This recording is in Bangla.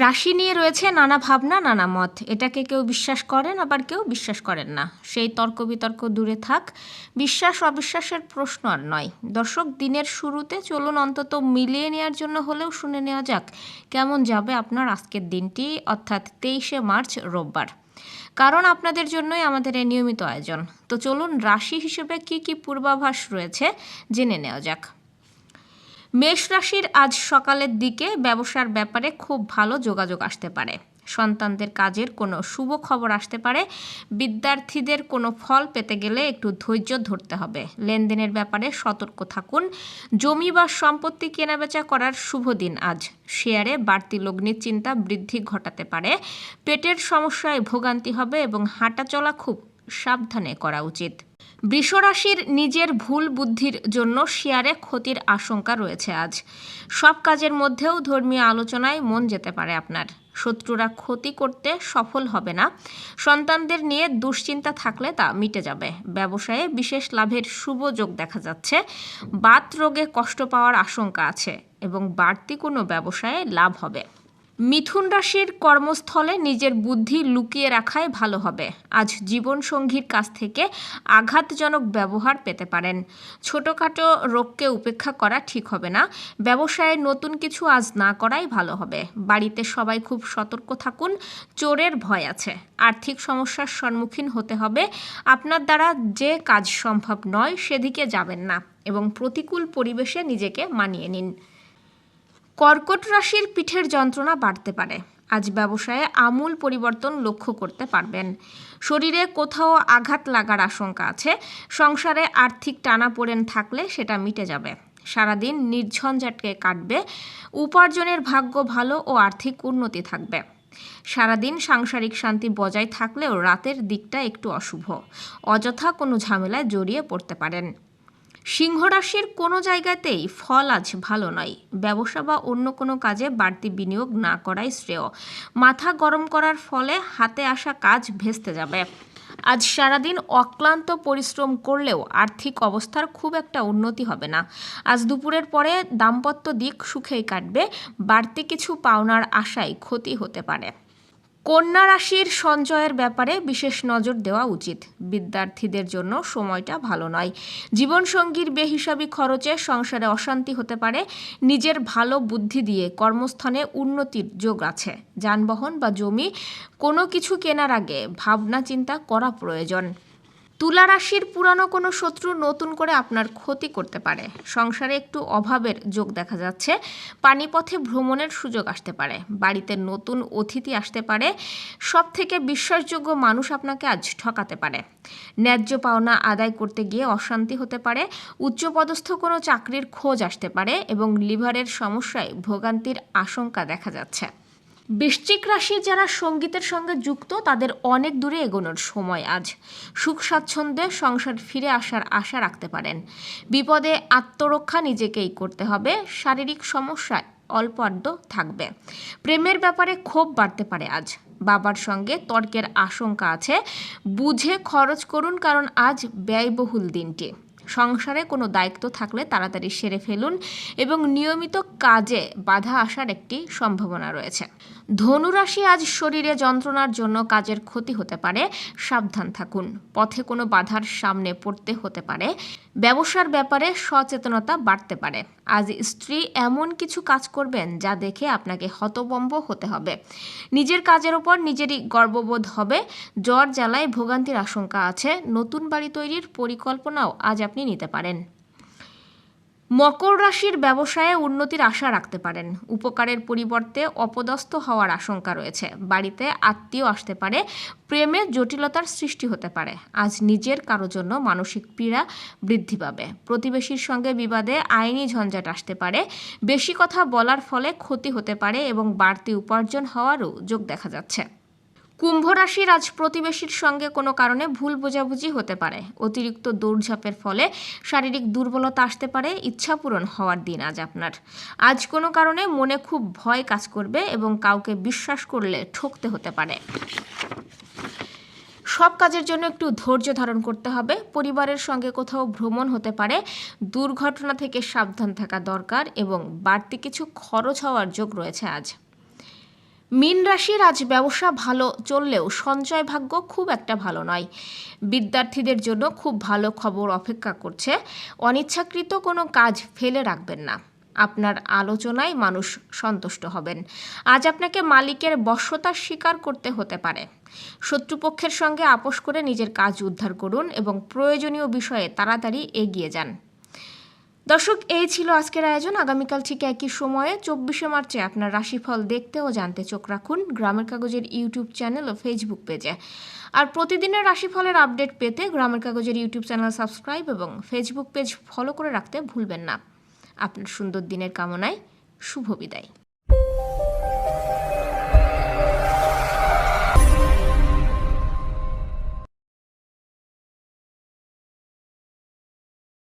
রাশি নিয়ে রয়েছে নানা ভাবনা, নানা মত। এটাকে কেউ বিশ্বাস করেন, আবার কেউ বিশ্বাস করেন না। সেই তর্ক বিতর্ক দূরে থাক। বিশ্বাস, অবিশ্বাসের প্রশ্ন আর নয়। দর্শক, দিনের শুরুতে চলুন অন্তত মিলিয়ে নেওয়ার জন্য হলেও শুনে নেওয়া যাক, কেমন যাবে আপনার আজকের দিনটি, অর্থাৎ তেইশে মার্চ, রোববার। কারণ আপনাদের জন্যই আমাদের এই নিয়মিত আয়োজন। তো চলুন রাশি হিসেবে কি কি পূর্বাভাস রয়েছে, জেনে নেওয়া যাক। মেষ রাশির আজ সকালের দিকে ব্যবসার ব্যাপারে খুব ভালো যোগাযোগ আসতে পারে। সন্তানদের কাজের কোনো শুভ খবর আসতে পারে। বিদ্যার্থীদের কোনো ফল পেতে গেলে একটু ধৈর্য ধরতে হবে। লেনদেনের ব্যাপারে সতর্ক থাকুন। জমি বা সম্পত্তি কেনাবেচা করার শুভ দিন আজ। শেয়ারে বাড়তি লগ্নির চিন্তা বৃদ্ধি ঘটাতে পারে। পেটের সমস্যায় ভোগান্তি হবে এবং হাঁটা চলা খুব সাবধানে করা উচিত। বৃষরাশির নিজের ভুল বুদ্ধির জন্য শেয়ারে ক্ষতির আশঙ্কা রয়েছে আজ। সব কাজের মধ্যেও ধর্মীয় আলোচনায় মন যেতে পারে আপনার। শত্রুরা ক্ষতি করতে সফল হবে না। সন্তানদের নিয়ে দুশ্চিন্তা থাকলে তা মিটে যাবে। ব্যবসায়ে বিশেষ লাভের শুভ যোগ দেখা যাচ্ছে। বাত রোগে কষ্ট পাওয়ার আশঙ্কা আছে এবং বাড়তি কোনো ব্যবসায়ে লাভ হবে। মিথুন রাশির কর্মস্থলে নিজের বুদ্ধি লুকিয়ে রাখাই ভালো হবে। আজ জীবনসঙ্গীর কাছ থেকে আঘাতজনক ব্যবহার পেতে পারেন। ছোটোখাটো রোগকে উপেক্ষা করা ঠিক হবে না। ব্যবসায়ে নতুন কিছু আজ না করাই ভালো হবে। বাড়িতে সবাই খুব সতর্ক থাকুন, চোরের ভয় আছে। আর্থিক সমস্যার সম্মুখীন হতে হবে। আপনার দ্বারা যে কাজ সম্ভব নয় সেদিকে যাবেন না এবং প্রতিকূল পরিবেশে নিজেকে মানিয়ে নিন। কর্কট রাশির পিঠের যন্ত্রণা বাড়তে পারে। আজ ব্যবসায়ে আমূল পরিবর্তন লক্ষ্য করতে পারবেন। শরীরে কোথাও আঘাত লাগার আশঙ্কা আছে। সংসারে আর্থিক টানাপোড়েন থাকলে সেটা মিটে যাবে। সারাদিন নির্ঝঞ্ঝাটকে কাটবে। উপার্জনের ভাগ্য ভালো ও আর্থিক উন্নতি থাকবে। সারাদিন সাংসারিক শান্তি বজায় থাকলেও রাতের দিকটা একটু অশুভ। অযথা কোনো ঝামেলায় জড়িয়ে পড়তে পারেন। সিংহ রাশির কোনো জায়গাতেই ফল আজ ভালো নয়। ব্যবসা বা অন্য কোনো কাজে বাড়তি বিনিয়োগ না করাই শ্রেয়। মাথা গরম করার ফলে হাতে আসা কাজ ভেস্তে যাবে। আজ সারাদিন অক্লান্ত পরিশ্রম করলেও আর্থিক অবস্থার খুব একটা উন্নতি হবে না। আজ দুপুরের পরে দাম্পত্য দিক সুখেই কাটবে। বাড়তি কিছু পাওনার আশায় ক্ষতি হতে পারে। কন্যা রাশির সঞ্চয়ের ব্যাপারে বিশেষ নজর দেওয়া উচিত। বিদ্যার্থীদের জন্য সময়টা ভালো নয়। জীবনসঙ্গীর বেহিসাবি খরচে সংসারে অশান্তি হতে পারে। নিজের ভালো বুদ্ধি দিয়ে কর্মস্থানে উন্নতির যোগ আছে। যানবাহন বা জমি কোনো কিছু কেনার আগে ভাবনা চিন্তা করা প্রয়োজন। তুলা রাশির পুরানো কোনো শত্রু নতুন করে আপনার ক্ষতি করতে পারে। সংসারে একটু অভাবের যোগ দেখা যাচ্ছে। পানিপথে ভ্রমণের সুযোগ আসতে পারে। বাড়িতে নতুন অতিথি আসতে পারে। সব থেকে বিশ্বাসযোগ্য মানুষ আপনাকে আজ ঠকাতে পারে। ন্যায্য পাওনা আদায় করতে গিয়ে অশান্তি হতে পারে। উচ্চপদস্থ কোনো চাকরির খোঁজ আসতে পারে এবং লিভারের সমস্যায় ভোগান্তির আশঙ্কা দেখা যাচ্ছে। বৃশ্চিক রাশির যারা সঙ্গীতের সঙ্গে যুক্ত, তাদের অনেক দূরে এগোনোর সময় আজ। সুখ স্বাচ্ছন্দ্যে সংসার ফিরে আসার আশা রাখতে পারেন। বিপদে আত্মরক্ষা নিজেকেই করতে হবে। শারীরিক সমস্যায় অল্প আড্ড থাকবে। প্রেমের ব্যাপারে ক্ষোভ বাড়তে পারে আজ। বাবার সঙ্গে তর্কের আশঙ্কা আছে। বুঝে খরচ করুন, কারণ আজ ব্যয়বহুল দিনটি। সংসারে কোনো দায়িত্ব থাকলে তাড়াতাড়ি সেরে ফেলুন এবং নিয়মিত কাজে বাধা আসার একটি সম্ভাবনা রয়েছে। ধনুরাশি আজ শরীরে যন্ত্রণার জন্য কাজের ক্ষতি হতে পারে, সাবধান থাকুন। পথে কোনো বাধার সামনে পড়তে হতে পারে, ব্যবসার ব্যাপারে সচেতনতা বাড়তে পারে। আজ স্ত্রী এমন কিছু কাজ করবেন যা দেখে আপনাকে হতবম্ব হতে হবে। নিজের কাজের ওপর নিজেরই গর্ববোধ হবে। জ্বর, জ্বালায় ভোগান্তির আশঙ্কা আছে। নতুন বাড়ি তৈরির পরিকল্পনাও আজ আপনি নিতে পারেন। মকর রাশির ব্যবসায়ে উন্নতির আশা রাখতে পারেন। উপকারের পরিবর্তে অপদস্থ হওয়ার আশঙ্কা রয়েছে। বাড়িতে আত্মীয় আসতে পারে, প্রেমে জটিলতার সৃষ্টি হতে পারে। আজ নিজের কারও জন্য মানসিক পীড়া বৃদ্ধি পাবে। প্রতিবেশীর সঙ্গে বিবাদে আইনি ঝঞ্ঝাট আসতে পারে। বেশি কথা বলার ফলে ক্ষতি হতে পারে এবং বাড়তি উপার্জন হওয়ারও যোগ দেখা যাচ্ছে। কুম্ভ রাশির আজ প্রতিবেশীর সঙ্গে কোনো কারণে ভুল বোঝাবুঝি হতে পারে। অতিরিক্ত দৌড়ঝাঁপের ফলে শারীরিক দুর্বলতা আসতে পারে, ইচ্ছা পূরণ হওয়ার দিন আজ আপনার। আজ কোনো কারণে মনে খুব ভয় কাজ করবে এবং কাউকে বিশ্বাস করলে ঠকতে হতে পারে। সব কাজের জন্য একটু ধৈর্য ধারণ করতে হবে। পরিবারের সঙ্গে কোথাও ভ্রমণ হতে পারে, দুর্ঘটনা থেকে সাবধান থাকা দরকার এবং বাড়তি কিছু খরচ হওয়ার যোগ রয়েছে আজ। মীন রাশির আজ ব্যবসা ভালো চললেও সঞ্চয় ভাগ্য খুব একটা ভালো নয়। বিদ্যার্থীদের জন্য খুব ভালো খবর অপেক্ষা করছে। অনিচ্ছাকৃত কোনো কাজ ফেলে রাখবেন না। আপনার আলোচনায় মানুষ সন্তুষ্ট হবেন। আজ আপনাকে মালিকের বশ্যতা স্বীকার করতে হতে পারে। শত্রুপক্ষের সঙ্গে আপোষ করে নিজের কাজ উদ্ধার করুন এবং প্রয়োজনীয় বিষয়ে তাড়াতাড়ি এগিয়ে যান। দর্শক, এই ছিল আজকের আয়োজন। আগামীকাল ঠিক একই সময়ে, চব্বিশে মার্চে আপনার রাশিফল দেখতে ও জানতে চোখ রাখুন গ্রামের কাগজের ইউটিউব চ্যানেল ও ফেসবুক পেজে। আর প্রতিদিনের রাশিফলের আপডেট পেতে গ্রামের কাগজের ইউটিউব চ্যানেল সাবস্ক্রাইব এবং ফেসবুক পেজ ফলো করে রাখতে ভুলবেন না। আপনার সুন্দর দিনের কামনায় শুভ বিদায়।